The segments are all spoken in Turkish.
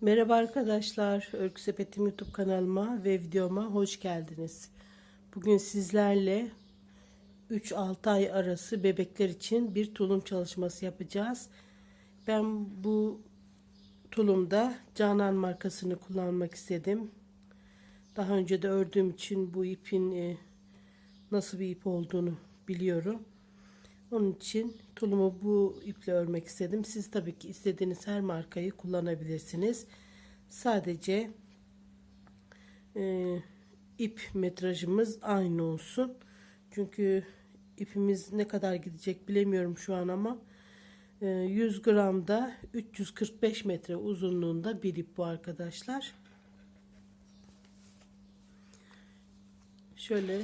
Merhaba arkadaşlar, Örgü Sepetim YouTube kanalıma ve videoma hoş geldiniz. Bugün sizlerle 3-6 ay arası bebekler için bir tulum çalışması yapacağız. Ben bu tulumda Canan markasını kullanmak istedim. Daha önce de ördüğüm için bu ipin e, nasıl bir ip olduğunu biliyorum. Onun için tulumu bu iple örmek istedim. Siz tabii ki istediğiniz her markayı kullanabilirsiniz. Sadece e, ip metrajımız aynı olsun. Çünkü ipimiz ne kadar gidecek bilemiyorum şu an ama e, 100 gramda 345 metre uzunluğunda bir ip bu arkadaşlar. Şöyle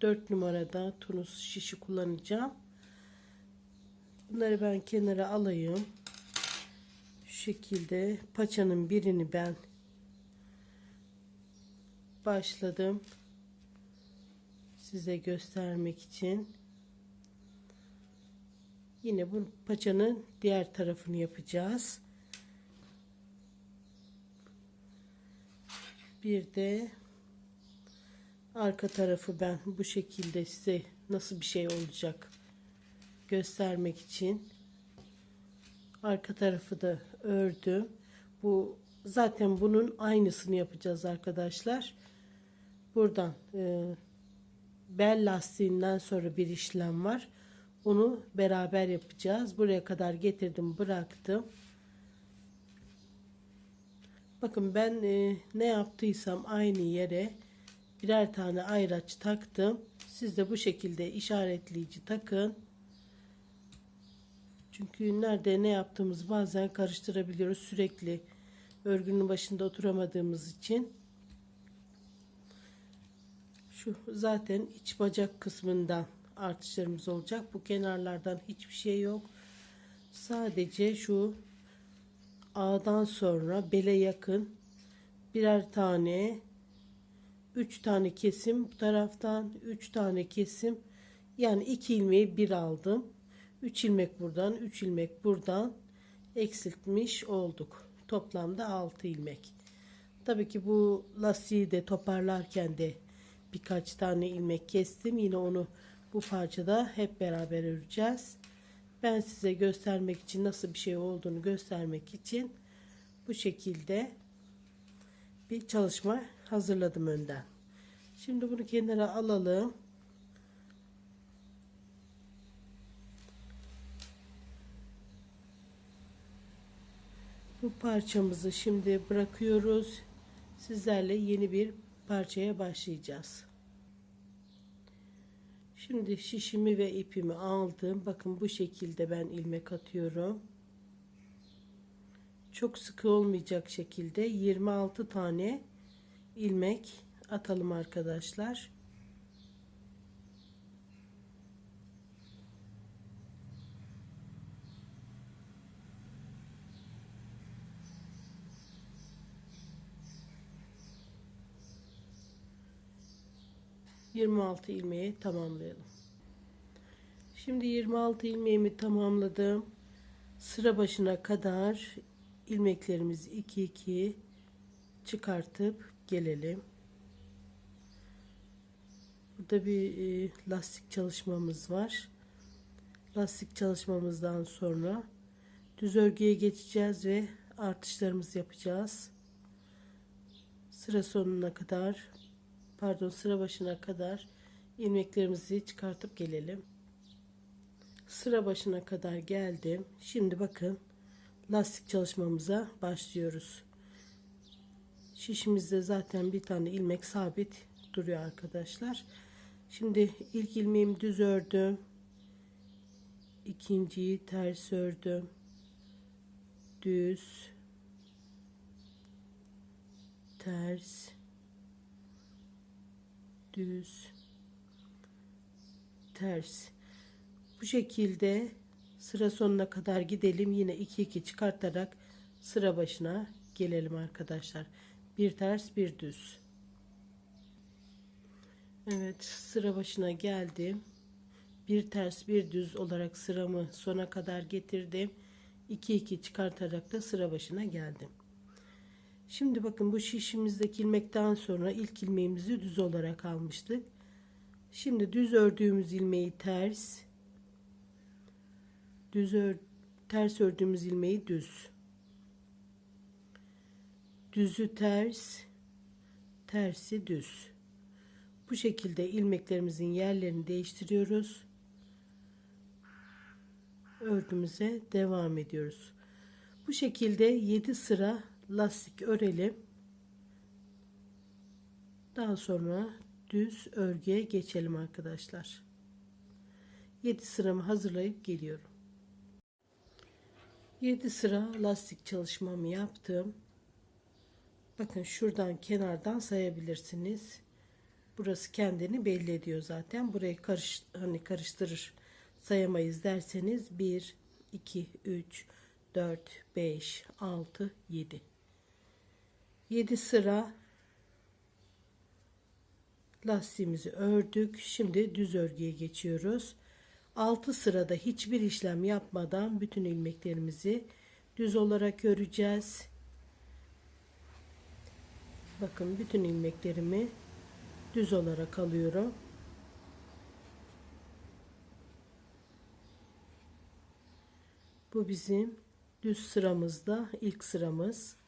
4 numarada tunus şişi kullanacağım. Bunları ben kenara alayım. Şu şekilde paçanın birini ben başladım. Size göstermek için. Yine bu paçanın diğer tarafını yapacağız. Bir de arka tarafı ben bu şekilde size nasıl bir şey olacak göstermek için arka tarafı da ördüm. Bu zaten bunun aynısını yapacağız arkadaşlar. Buradan e, bel lastiğinden sonra bir işlem var. Onu beraber yapacağız. Buraya kadar getirdim, bıraktım. Bakın ben e, ne yaptıysam aynı yere birer tane ayraç taktım. Siz de bu şekilde işaretleyici takın. Çünkü nerede ne yaptığımızı bazen karıştırabiliyoruz. Sürekli örgünün başında oturamadığımız için. Şu zaten iç bacak kısmından artışlarımız olacak. Bu kenarlardan hiçbir şey yok. Sadece şu ağdan sonra bele yakın birer tane 3 tane kesim bu taraftan 3 tane kesim yani 2 ilmeği bir aldım 3 ilmek buradan 3 ilmek buradan eksiltmiş olduk toplamda 6 ilmek tabii ki bu lastiği de toparlarken de birkaç tane ilmek kestim yine onu bu parçada hep beraber öreceğiz ben size göstermek için nasıl bir şey olduğunu göstermek için bu şekilde bir çalışma hazırladım önden. Şimdi bunu kenara alalım. Bu parçamızı şimdi bırakıyoruz. Sizlerle yeni bir parçaya başlayacağız. Şimdi şişimi ve ipimi aldım. Bakın bu şekilde ben ilmek atıyorum. Çok sıkı olmayacak şekilde 26 tane ilmek atalım arkadaşlar. Yirmi altı ilmeği tamamlayalım. Şimdi 26 ilmeğimi tamamladım. Sıra başına kadar ilmeklerimizi 2 2 çıkartıp gelelim. Burada bir e, lastik çalışmamız var. Lastik çalışmamızdan sonra düz örgüye geçeceğiz ve artışlarımızı yapacağız. Sıra sonuna kadar pardon sıra başına kadar ilmeklerimizi çıkartıp gelelim. Sıra başına kadar geldim. Şimdi bakın lastik çalışmamıza başlıyoruz. Şişimizde zaten bir tane ilmek sabit duruyor arkadaşlar. Şimdi ilk ilmeğimi düz ördüm. İkinciyi ters ördüm. Düz. Ters. Düz. Ters. Bu şekilde sıra sonuna kadar gidelim. Yine 2 2 çıkartarak sıra başına gelelim arkadaşlar. Bir ters bir düz. Evet sıra başına geldim. Bir ters bir düz olarak sıramı sona kadar getirdim. 2 2 çıkartarak da sıra başına geldim. Şimdi bakın bu şişimizdeki ilmekten sonra ilk ilmeğimizi düz olarak almıştık. Şimdi düz ördüğümüz ilmeği ters. Düz ör, ters ördüğümüz ilmeği düz. Düzü ters, tersi düz. Bu şekilde ilmeklerimizin yerlerini değiştiriyoruz. Örgümüze devam ediyoruz. Bu şekilde 7 sıra lastik örelim. Daha sonra düz örgüye geçelim arkadaşlar. 7 sıramı hazırlayıp geliyorum. 7 sıra lastik çalışmamı yaptım. Bakın şuradan kenardan sayabilirsiniz. Burası kendini belli ediyor zaten. Burayı karış, hani karıştırır sayamayız derseniz 1, 2, 3, 4, 5, 6, 7. 7 sıra lastiğimizi ördük. Şimdi düz örgüye geçiyoruz. 6 sırada hiçbir işlem yapmadan bütün ilmeklerimizi düz olarak öreceğiz. Bakın bütün ilmeklerimi düz olarak alıyorum. Bu bizim düz sıramızda ilk sıramız.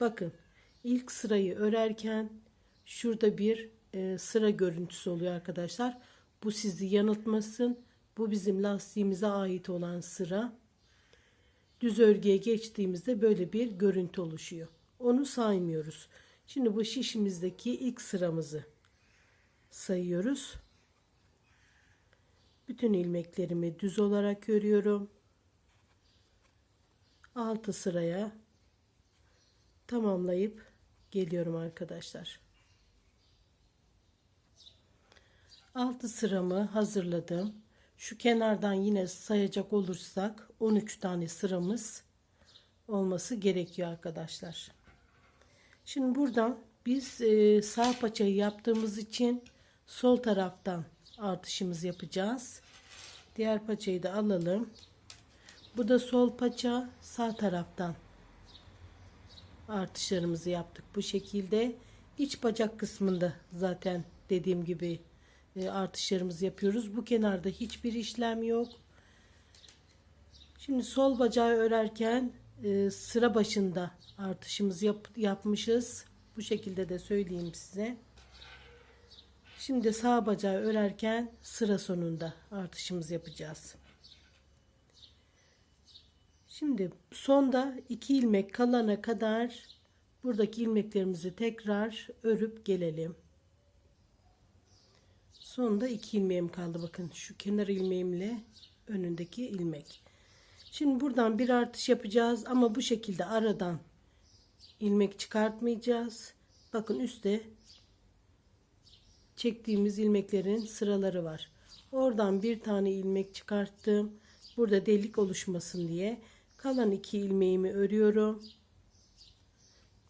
Bakın ilk sırayı örerken şurada bir e, sıra görüntüsü oluyor arkadaşlar. Bu sizi yanıltmasın. Bu bizim lastiğimize ait olan sıra. Düz örgüye geçtiğimizde böyle bir görüntü oluşuyor. Onu saymıyoruz. Şimdi bu şişimizdeki ilk sıramızı sayıyoruz. Bütün ilmeklerimi düz olarak örüyorum. 6 sıraya tamamlayıp geliyorum arkadaşlar. 6 sıramı hazırladım. Şu kenardan yine sayacak olursak 13 tane sıramız olması gerekiyor arkadaşlar. Şimdi buradan biz e, sağ paçayı yaptığımız için sol taraftan artışımız yapacağız. Diğer paçayı da alalım. Bu da sol paça sağ taraftan artışlarımızı yaptık bu şekilde. İç bacak kısmında zaten dediğim gibi e, artışlarımızı yapıyoruz. Bu kenarda hiçbir işlem yok. Şimdi sol bacağı örerken e, sıra başında artışımızı yap, yapmışız. Bu şekilde de söyleyeyim size. Şimdi sağ bacağı örerken sıra sonunda artışımızı yapacağız. Şimdi sonda iki ilmek kalana kadar buradaki ilmeklerimizi tekrar örüp gelelim. Sonda iki ilmeğim kaldı. Bakın şu kenar ilmeğimle önündeki ilmek. Şimdi buradan bir artış yapacağız ama bu şekilde aradan ilmek çıkartmayacağız. Bakın üstte çektiğimiz ilmeklerin sıraları var. Oradan bir tane ilmek çıkarttım. Burada delik oluşmasın diye. Kalan iki ilmeğimi örüyorum.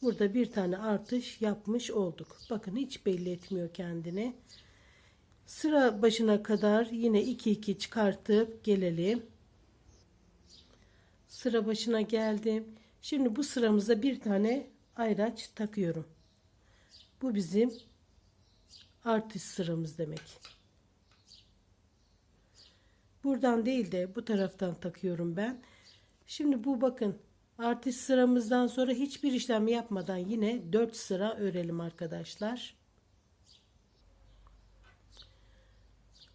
Burada bir tane artış yapmış olduk. Bakın hiç belli etmiyor kendini. Sıra başına kadar yine 2 2 çıkartıp gelelim. Sıra başına geldim. Şimdi bu sıramıza bir tane ayraç takıyorum. Bu bizim artış sıramız demek. Buradan değil de bu taraftan takıyorum ben. Şimdi bu bakın artış sıramızdan sonra hiçbir işlem yapmadan yine 4 sıra örelim arkadaşlar.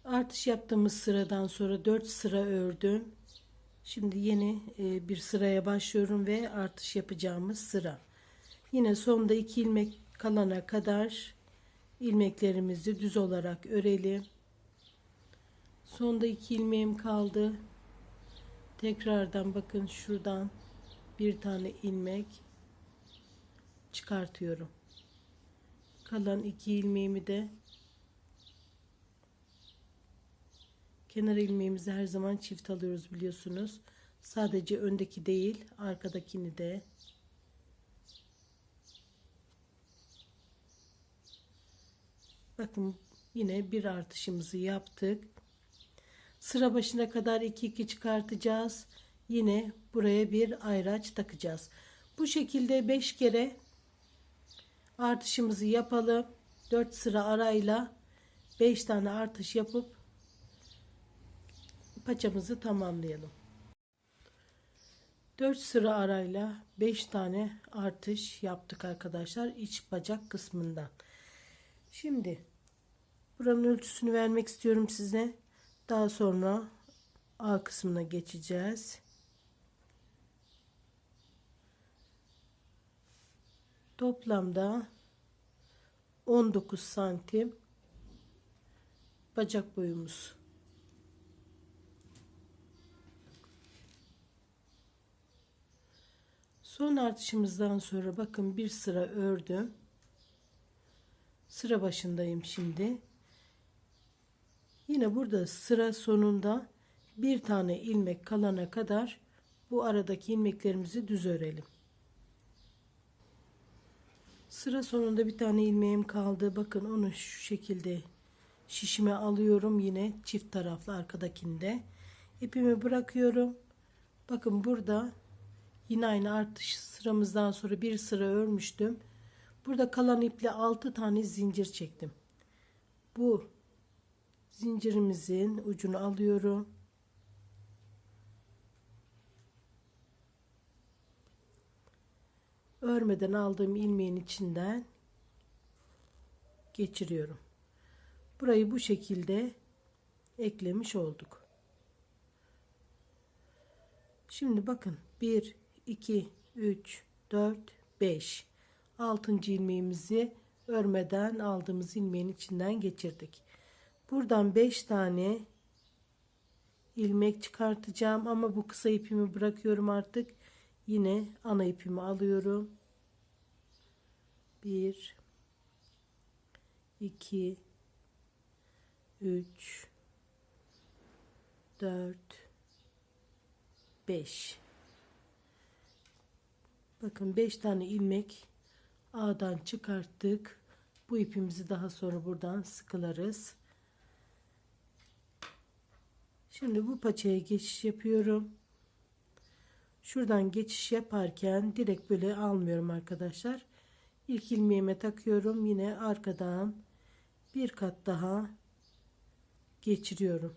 Artış yaptığımız sıradan sonra 4 sıra ördüm. Şimdi yeni e, bir sıraya başlıyorum ve artış yapacağımız sıra. Yine sonda 2 ilmek kalana kadar ilmeklerimizi düz olarak örelim. Sonda 2 ilmeğim kaldı. Tekrardan bakın şuradan bir tane ilmek çıkartıyorum. Kalan iki ilmeğimi de kenar ilmeğimizi her zaman çift alıyoruz biliyorsunuz. Sadece öndeki değil arkadakini de Bakın yine bir artışımızı yaptık. Sıra başına kadar 2 2 çıkartacağız. Yine buraya bir ayraç takacağız. Bu şekilde 5 kere artışımızı yapalım. 4 sıra arayla 5 tane artış yapıp paçamızı tamamlayalım. 4 sıra arayla 5 tane artış yaptık arkadaşlar iç bacak kısmından. Şimdi buranın ölçüsünü vermek istiyorum size. Daha sonra A kısmına geçeceğiz. Toplamda 19 santim bacak boyumuz. Son artışımızdan sonra bakın bir sıra ördüm. Sıra başındayım şimdi. Yine burada sıra sonunda bir tane ilmek kalana kadar bu aradaki ilmeklerimizi düz örelim. Sıra sonunda bir tane ilmeğim kaldı. Bakın onu şu şekilde şişime alıyorum yine çift taraflı arkadakinde. İpimi bırakıyorum. Bakın burada yine aynı artış sıramızdan sonra bir sıra örmüştüm. Burada kalan iple 6 tane zincir çektim. Bu zincirimizin ucunu alıyorum. Örmeden aldığım ilmeğin içinden geçiriyorum. Burayı bu şekilde eklemiş olduk. Şimdi bakın 1 2 3 4 5 6. ilmeğimizi örmeden aldığımız ilmeğin içinden geçirdik. Buradan 5 tane ilmek çıkartacağım ama bu kısa ipimi bırakıyorum artık. Yine ana ipimi alıyorum. 1 2 3 4 5 Bakın 5 tane ilmek ağdan çıkarttık. Bu ipimizi daha sonra buradan sıkılarız. Şimdi bu paçaya geçiş yapıyorum. Şuradan geçiş yaparken direkt böyle almıyorum arkadaşlar. İlk ilmeğime takıyorum. Yine arkadan bir kat daha geçiriyorum.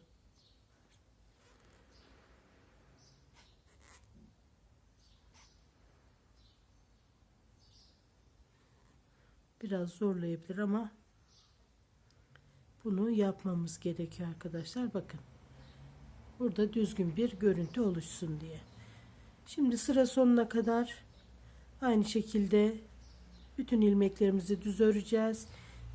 Biraz zorlayabilir ama bunu yapmamız gerekiyor arkadaşlar. Bakın. Burada düzgün bir görüntü oluşsun diye. Şimdi sıra sonuna kadar aynı şekilde bütün ilmeklerimizi düz öreceğiz.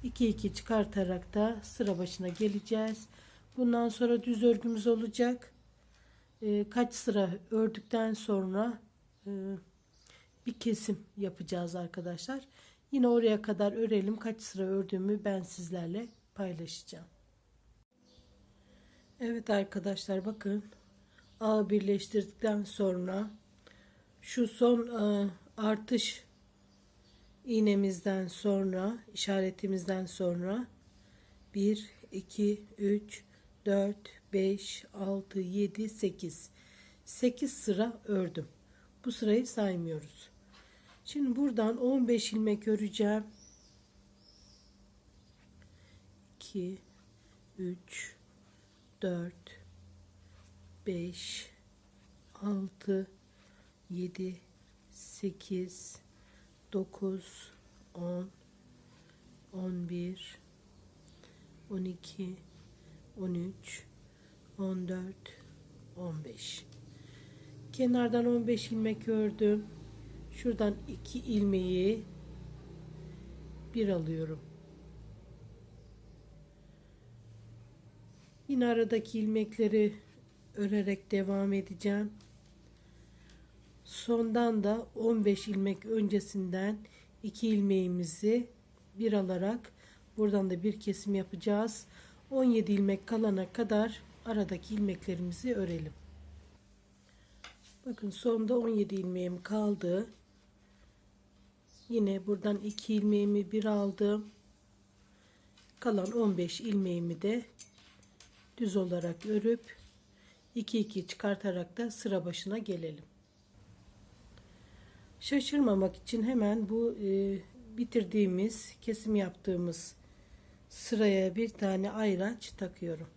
2 2 çıkartarak da sıra başına geleceğiz. Bundan sonra düz örgümüz olacak. Ee, kaç sıra ördükten sonra e, bir kesim yapacağız arkadaşlar. Yine oraya kadar örelim. Kaç sıra ördüğümü ben sizlerle paylaşacağım. Evet arkadaşlar bakın. Ağ birleştirdikten sonra şu son e, artış iğnemizden sonra işaretimizden sonra 1 2 3 4 5 6 7 8 8 sıra ördüm. Bu sırayı saymıyoruz. Şimdi buradan 15 ilmek öreceğim. 2 3 4 5 6 7 8 9 10 11 12 13 14 15 kenardan 15 ilmek ördüm şuradan 2 ilmeği bir alıyorum yine aradaki ilmekleri örerek devam edeceğim. Sondan da 15 ilmek öncesinden 2 ilmeğimizi bir alarak buradan da bir kesim yapacağız. 17 ilmek kalana kadar aradaki ilmeklerimizi örelim. Bakın sonda 17 ilmeğim kaldı. Yine buradan 2 ilmeğimi bir aldım. Kalan 15 ilmeğimi de düz olarak örüp 2 2 çıkartarak da sıra başına gelelim Şaşırmamak için hemen bu e, bitirdiğimiz, kesim yaptığımız sıraya bir tane ayraç takıyorum.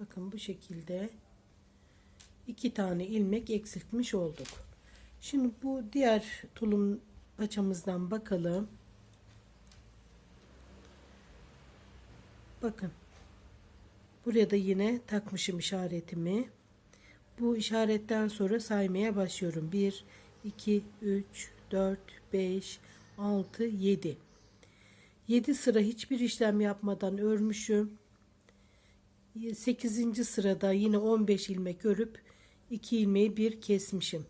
Bakın bu şekilde iki tane ilmek eksiltmiş olduk. Şimdi bu diğer tulum paçamızdan bakalım. Bakın. Buraya da yine takmışım işaretimi. Bu işaretten sonra saymaya başlıyorum. 1, 2, 3, 4, 5, 6, 7. 7 sıra hiçbir işlem yapmadan örmüşüm. 8. sırada yine 15 ilmek örüp 2 ilmeği bir kesmişim.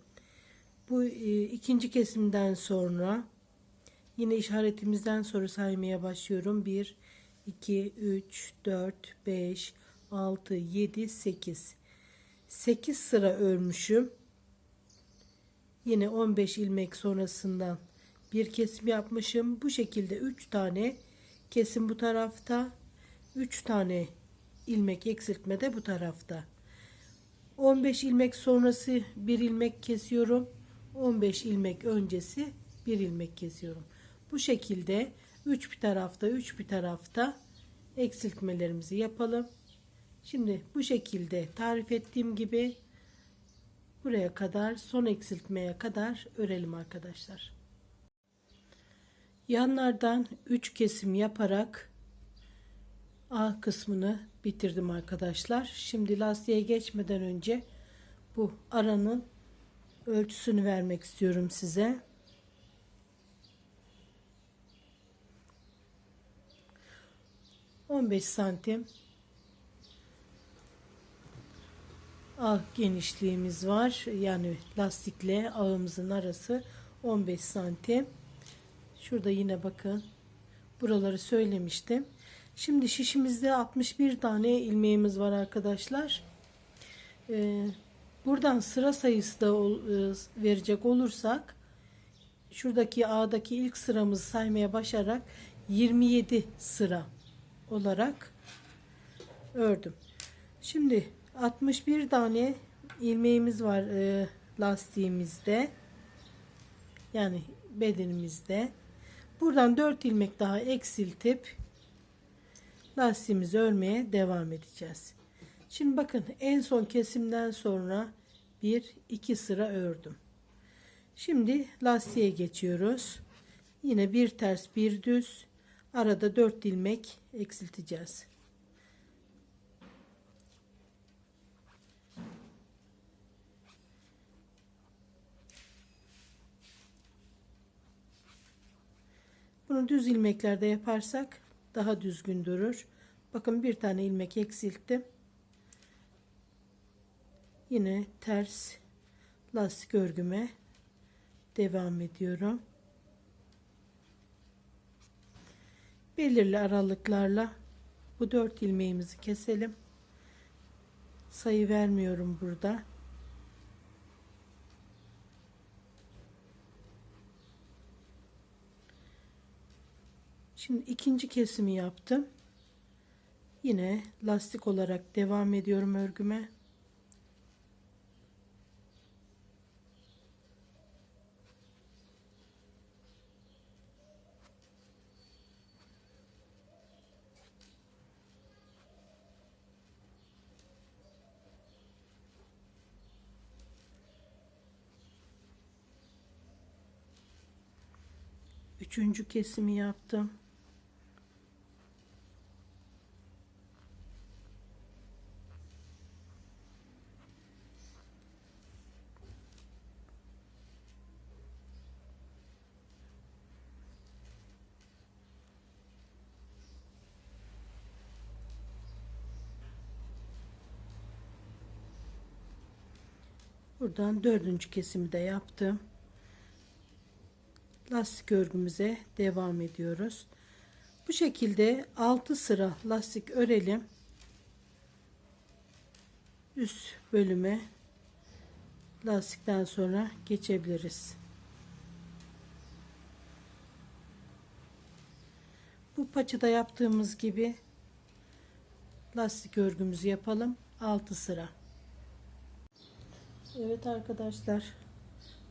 Bu e, ikinci kesimden sonra yine işaretimizden sonra saymaya başlıyorum. 1, 2, 3, 4, 5, 6, 7, 8. 8 sıra örmüşüm. Yine 15 ilmek sonrasından bir kesim yapmışım. Bu şekilde 3 tane kesim bu tarafta. 3 tane ilmek eksiltme de bu tarafta. 15 ilmek sonrası bir ilmek kesiyorum. 15 ilmek öncesi bir ilmek kesiyorum. Bu şekilde 3 bir tarafta 3 bir tarafta eksiltmelerimizi yapalım. Şimdi bu şekilde tarif ettiğim gibi buraya kadar son eksiltmeye kadar örelim arkadaşlar. Yanlardan 3 kesim yaparak A kısmını bitirdim arkadaşlar. Şimdi lastiğe geçmeden önce bu aranın ölçüsünü vermek istiyorum size. On beş santim ağ genişliğimiz var. Yani lastikle ağımızın arası 15 santim. Şurada yine bakın. Buraları söylemiştim. Şimdi şişimizde 61 tane ilmeğimiz var arkadaşlar. Ee, buradan sıra sayısı da e, verecek olursak şuradaki ağdaki ilk sıramızı saymaya başlayarak 27 sıra olarak ördüm. Şimdi 61 tane ilmeğimiz var e, lastiğimizde. Yani bedenimizde. Buradan 4 ilmek daha eksiltip lastiğimizi örmeye devam edeceğiz. Şimdi bakın en son kesimden sonra bir iki sıra ördüm. Şimdi lastiğe geçiyoruz. Yine bir ters bir düz arada 4 ilmek eksilteceğiz. Bunu düz ilmeklerde yaparsak daha düzgün durur. Bakın bir tane ilmek eksilttim. Yine ters lastik örgüme devam ediyorum. Belirli aralıklarla bu dört ilmeğimizi keselim. Sayı vermiyorum burada. Şimdi ikinci kesimi yaptım. Yine lastik olarak devam ediyorum örgüme. Üçüncü kesimi yaptım. Buradan dördüncü kesimi de yaptım. Lastik örgümüze devam ediyoruz. Bu şekilde 6 sıra lastik örelim. Üst bölüme lastikten sonra geçebiliriz. Bu paçada yaptığımız gibi lastik örgümüzü yapalım. 6 sıra. Evet arkadaşlar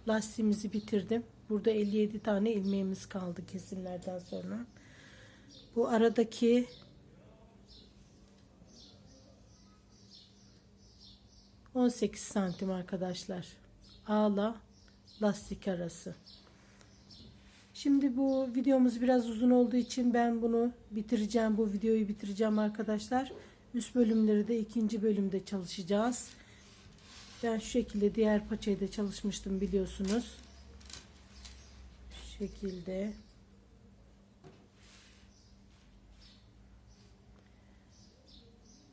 lastiğimizi bitirdim. Burada 57 tane ilmeğimiz kaldı kesimlerden sonra. Bu aradaki ...18 santim arkadaşlar. Ağla lastik arası. Şimdi bu videomuz biraz uzun olduğu için ben bunu bitireceğim. Bu videoyu bitireceğim arkadaşlar. Üst bölümleri de ikinci bölümde çalışacağız. Ben şu şekilde diğer paçayı da çalışmıştım biliyorsunuz. Şekilde.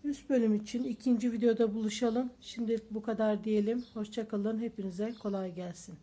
Üst bölüm için ikinci videoda buluşalım. Şimdi bu kadar diyelim. Hoşçakalın. Hepinize kolay gelsin.